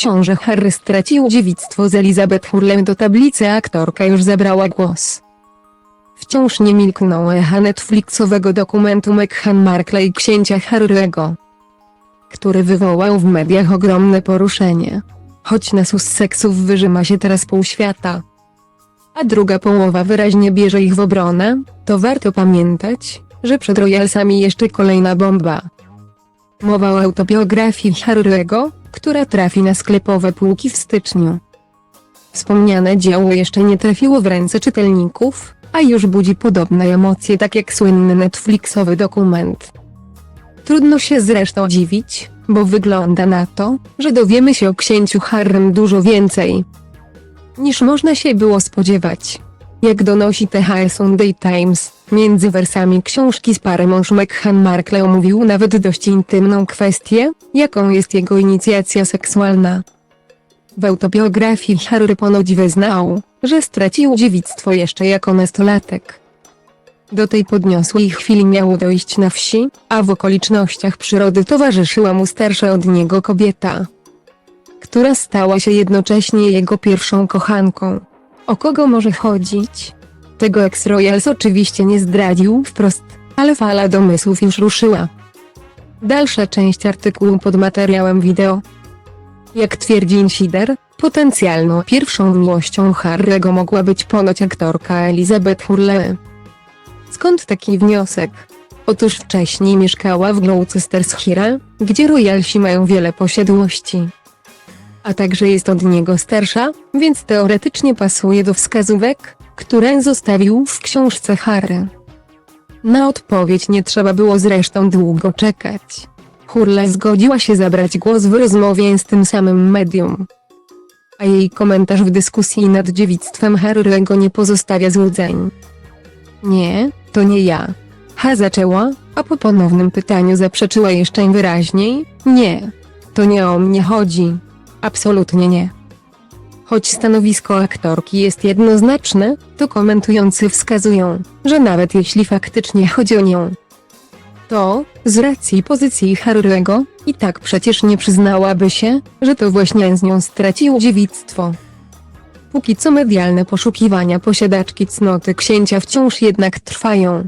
książę Harry stracił dziewictwo z Elizabeth Hurley do tablicy aktorka już zabrała głos. Wciąż nie milkną echa Netflixowego dokumentu Meghan Markle i księcia Harry'ego, który wywołał w mediach ogromne poruszenie. Choć na Sussexów wyżyma się teraz pół świata, a druga połowa wyraźnie bierze ich w obronę, to warto pamiętać, że przed Royalsami jeszcze kolejna bomba. Mowa o autobiografii Harry'ego, która trafi na sklepowe półki w styczniu. Wspomniane dzieło jeszcze nie trafiło w ręce czytelników, a już budzi podobne emocje tak jak słynny Netflixowy dokument. Trudno się zresztą dziwić, bo wygląda na to, że dowiemy się o księciu Harrym dużo więcej, niż można się było spodziewać. Jak donosi THR Sunday Times, między wersami książki z parę mąż Meghan Markle omówił nawet dość intymną kwestię, jaką jest jego inicjacja seksualna. W autobiografii Harry ponoć wyznał, że stracił dziewictwo jeszcze jako nastolatek. Do tej podniosłej chwili miało dojść na wsi, a w okolicznościach przyrody towarzyszyła mu starsza od niego kobieta, która stała się jednocześnie jego pierwszą kochanką. O kogo może chodzić? Tego ex-Royals oczywiście nie zdradził wprost, ale fala domysłów już ruszyła. Dalsza część artykułu pod materiałem wideo. Jak twierdzi Insider, potencjalną pierwszą miłością Harry'ego mogła być ponoć aktorka Elizabeth Hurley. Skąd taki wniosek? Otóż wcześniej mieszkała w Gloucestershire, gdzie royalsi mają wiele posiadłości. A także jest od niego starsza, więc teoretycznie pasuje do wskazówek, które zostawił w książce Harry. Na odpowiedź nie trzeba było zresztą długo czekać. Hurley zgodziła się zabrać głos w rozmowie z tym samym medium. A jej komentarz w dyskusji nad dziewictwem Harry'ego nie pozostawia złudzeń. Nie, to nie ja. Ha zaczęła, a po ponownym pytaniu zaprzeczyła jeszcze wyraźniej, nie. To nie o mnie chodzi. Absolutnie nie. Choć stanowisko aktorki jest jednoznaczne, to komentujący wskazują, że nawet jeśli faktycznie chodzi o nią, to, z racji pozycji Harry'ego, i tak przecież nie przyznałaby się, że to właśnie z nią stracił dziewictwo. Póki co medialne poszukiwania posiadaczki cnoty księcia wciąż jednak trwają.